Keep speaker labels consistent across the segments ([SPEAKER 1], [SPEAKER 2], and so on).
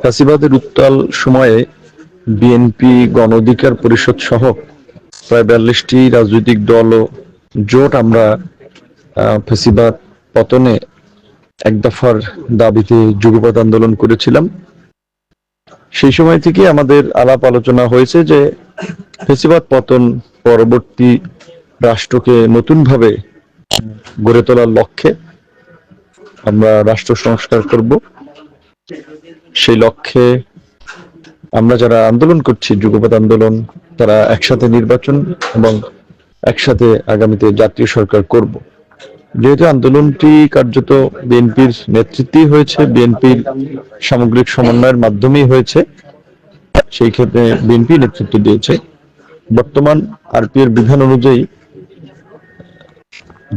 [SPEAKER 1] ফ্যাসিবাদের উত্তাল সময়ে বিএনপি গণ অধিকার পরিষদ সহ প্রায় বিয়াল্লিশটি রাজনৈতিক দল ও জোট আমরা ফ্যাসিবাদ পতনে এক দফার দাবিতে যুগপৎ আন্দোলন করেছিলাম। সেই সময় থেকে আমাদের আলাপ আলোচনা হয়েছে যে ফেসিবাদ পতন পরবর্তী রাষ্ট্রকে নতুনভাবে গড়ে তোলার লক্ষ্যে আমরা রাষ্ট্র সংস্কার করব। সেই লক্ষ্যে আমরা যারা আন্দোলন করছি, যুগপৎ আন্দোলন, তারা একসাথে নির্বাচন এবং একসাথে আগামীতে জাতীয় সরকার করব। যেহেতু আন্দোলনটি কার্যত বিএনপির নেতৃত্বেই হয়েছে, বিএনপির সামগ্রিক সমন্বয়ের মাধ্যমেই হয়েছে, সেই ক্ষেত্রে বিএনপি নেতৃত্ব দিয়েছে। বর্তমান আরপি এর বিধান অনুযায়ী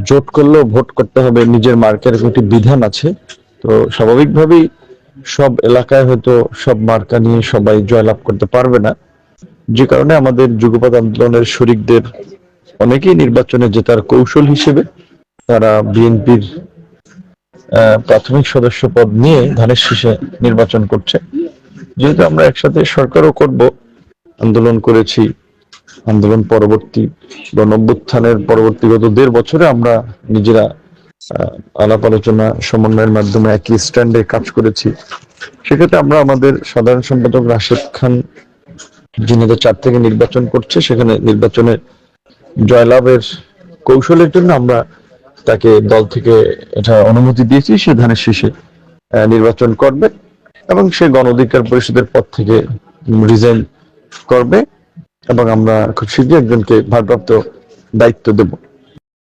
[SPEAKER 1] জোট করলেও ভোট করতে হবে, নিজের মার্কের একটি বিধান আছে। তো স্বাভাবিকভাবেই সব এলাকায় হয়তো সব মার্কা নিয়ে সবাই জয়লাভ করতে পারবে না। যে কারণে আমাদের যুগপৎ আন্দোলনের শরিকদের অনেকেই নির্বাচনে জেতার কৌশল হিসেবে তারা বিএনপির প্রাথমিক সদস্য পদ নিয়ে ধানের শীষে নির্বাচন করছে। যেহেতু আমরা একসাথে সরকারও করব, আন্দোলন করেছি, আন্দোলন পরবর্তী গণঅভ্যুত্থানের পরবর্তী গত দেড় বছরে আমরা নিজেরা আলাপ আলোচনা সমন্বয়ের মাধ্যমে একই স্ট্যান্ডে কাজ করেছি। সেক্ষেত্রে আমরা আমাদের সাধারণ সম্পাদক রাশেদ খান, যিনি চার থেকে নির্বাচন করছে, সেখানে নির্বাচনে জয়লাভের কৌশলের জন্য আমরা তাকে দল থেকে এটা অনুমতি দিয়েছি, সে ধানের শীষে নির্বাচন করবে এবং সে গণ অধিকার পরিষদের পদ থেকে রিজাইন করবে এবং আমরা খুব শীঘ্রই একজনকে ভারপ্রাপ্ত দায়িত্ব দেব।